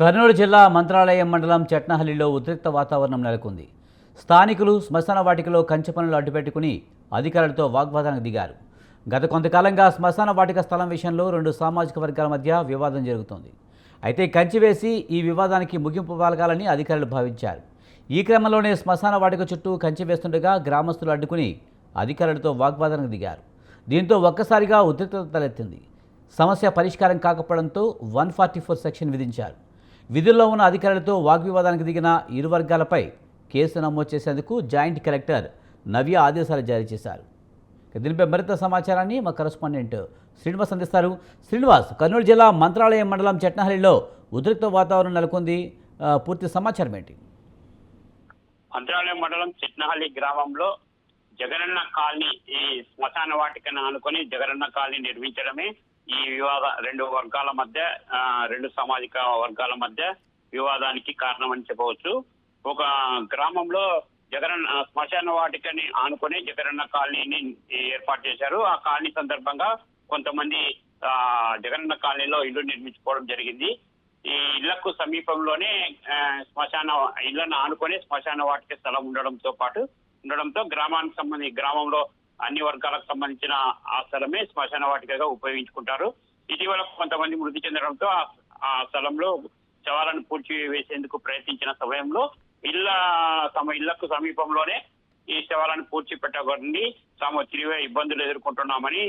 కర్నూలు జిల్లా మంత్రాలయం మండలం చట్నహల్లిలో ఉద్రిక్త వాతావరణం నెలకొంది. స్థానికులు శ్మశాన వాటికలో కంచె పనులు అడ్డుపెట్టుకుని అధికారులతో వాగ్వాదానికి దిగారు. గత కొంతకాలంగా శ్మశాన వాటిక స్థలం విషయంలో రెండు సామాజిక వర్గాల మధ్య వివాదం జరుగుతోంది. అయితే కంచి వేసి ఈ వివాదానికి ముగింపు పలకాలని అధికారులు భావించారు. ఈ క్రమంలోనే శ్మశాన వాటిక చుట్టూ కంచె వేస్తుండగా గ్రామస్తులు అడ్డుకుని అధికారులతో వాగ్వాదానికి దిగారు. దీంతో ఒక్కసారిగా ఉద్రిక్తత తలెత్తింది. సమస్య పరిష్కారం కాకపోవడంతో వన్ ఫార్టీ ఫోర్ సెక్షన్ విధించారు. విధుల్లో ఉన్న అధికారులతో వాగ్వివాదానికి దిగిన ఇరు వర్గాలపై కేసు నమోదు చేసేందుకు జాయింట్ కలెక్టర్ నవ్య ఆదేశాలు జారీ చేశారు. దీనిపై మరింత సమాచారాన్ని మా కరస్పాండెంట్ శ్రీనివాస్ అందిస్తారు. శ్రీనివాస్ కర్నూలు జిల్లా మంత్రాలయం మండలం చట్నహల్లిలో ఉద్రిక్త వాతావరణం నెలకొంది. పూర్తి సమాచారం ఏంటి? మంత్రాలయం మండలం చిట్నహల్లి గ్రామంలో జగనన్న కాలనీ ఈ శ్మశాన వాటికను ఆనుకొని జగనన్న కాలనీ నిర్మించడమే ఈ వివాద రెండు వర్గాల మధ్య ఆ, రెండు సామాజిక వర్గాల మధ్య వివాదానికి కారణమని చెప్పవచ్చు. ఒక గ్రామంలో జగనన్న శ్మశాన వాటికని ఆనుకొని జగనన్న కాలనీని ఏర్పాటు చేశారు. ఆ కాలనీ సందర్భంగా కొంతమంది ఆ, జగనన్న కాలనీలో ఇల్లు నిర్మించుకోవడం జరిగింది. ఈ ఇళ్ళకు సమీపంలోనే శ్మశాన ఇళ్ళను ఆనుకొని శ్మశాన వాటిక స్థలం ఉండడంతో పాటు ఉండడంతో గ్రామానికి సంబంధించి గ్రామంలో అన్ని వర్గాలకు సంబంధించిన ఆ స్థలమే శ్మశాన వాటికగా ఉపయోగించుకుంటారు. ఇటీవల కొంతమంది మృతి చెందడంతో ఆ- స్థలంలో శవాలను పూడ్చి వేసేందుకు ప్రయత్నించిన సమయంలో ఇళ్ళ తమ ఇళ్ళకు సమీపంలోనే ఈ శవాలను పూడ్చి పెట్టగొని తాము తీవ్ర ఇబ్బందులు ఎదుర్కొంటున్నామని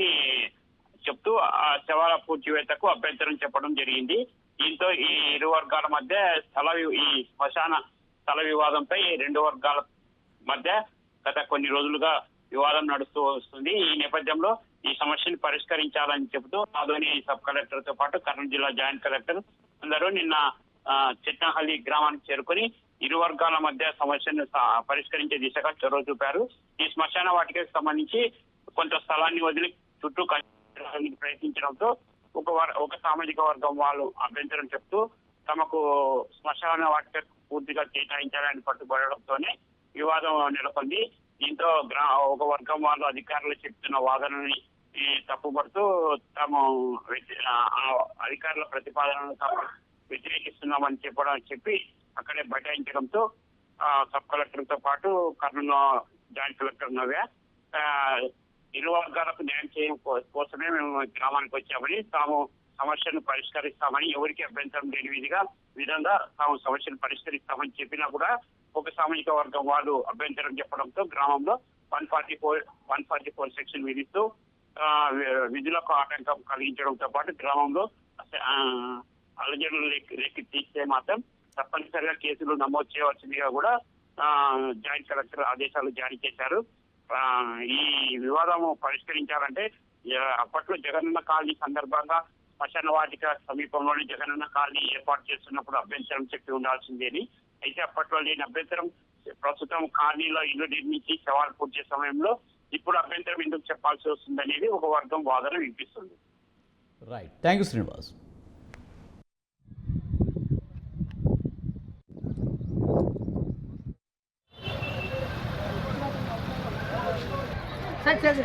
చెప్తూ ఆ శవాల పూడ్చివేతకు అభ్యంతరం చెప్పడం జరిగింది. దీంతో ఈ ఇరు వర్గాల మధ్య స్థల వి- ఈ శ్మశాన స్థల వివాదంపై రెండు వర్గాల మధ్య గత కొన్ని రోజులుగా వివాదం నడుస్తూ వస్తుంది. ఈ నేపథ్యంలో ఈ సమస్యను పరిష్కరించాలని చెబుతూ ఆదోని సబ్ కలెక్టర్తో పాటు కర్నూలు జిల్లా జాయింట్ కలెక్టర్ అందరూ నిన్న ఆ, చిట్నహల్లి గ్రామానికి చేరుకొని ఇరు వర్గాల మధ్య సమస్యను పరిష్కరించే దిశగా చొరవ చూపారు. ఈ శ్మశాన వాటికి సంబంధించి కొంత స్థలాన్ని వదిలి చుట్టూ కట్టడానికి ప్రయత్నించడంతో ఒక ఒక సామాజిక వర్గం వాళ్ళు అభ్యంతరం చెప్తూ తమకు శ్మశాన వాటిక పూర్తిగా కేటాయించాలని పట్టుబడడంతోనే వివాదం నెలకొంది. దీంతో గ్రా ఒక వర్గం వాళ్ళు అధికారులు చెప్తున్న వాదనని తప్పుపడుతూ తాము అధికారుల ప్రతిపాదనను తాము వ్యతిరేకిస్తున్నామని చెప్పడం చెప్పి అక్కడే బైఠాయించడంతో ఆ, సబ్ కలెక్టర్తో పాటు కర్నూలు జాయింట్ కలెక్టర్ నవ్య ఇరు వర్గాలకు న్యాయం చేయడం కోసమే మేము గ్రామానికి వచ్చామని తాము సమస్యను పరిష్కరిస్తామని ఎవరికి అభ్యంతరం లేని విధిగా విధంగా తాము సమస్యను పరిష్కరిస్తామని చెప్పినా కూడా ఒక సామాజిక వర్గం వాళ్ళు అభ్యంతరం చెప్పడంతో గ్రామంలో one forty four one forty four section విధిస్తూ విధులకు ఆటంకం కలిగించడంతో పాటు గ్రామంలో ఆ, అలజడులు తీస్తే మాత్రం తప్పనిసరిగా కేసులు నమోదు చేయవలసిందిగా కూడా జాయింట్ కలెక్టర్ ఆదేశాలు జారీ చేశారు. ఈ వివాదం పరిష్కరించాలంటే అప్పట్లో జగనన్న కాలనీ సందర్భంగా శ్మశాన వాటిక సమీపంలోని జగనన్న కాలనీ ఏర్పాటు చేస్తున్నప్పుడు అభ్యంతరం చెప్పి ఉండాల్సిందేని అయితే అప్పట్లో లేని అభ్యంతరం ప్రస్తుతం కాలనీలో ఇల్లు నిర్మించి సవాల్ పూర్తి సమయంలో ఇప్పుడు అభ్యంతరం ఎందుకు చెప్పాల్సి వస్తుంది అనేది ఒక వర్గం వాదన వినిపిస్తుంది. Right thank you Srinivas Kanchi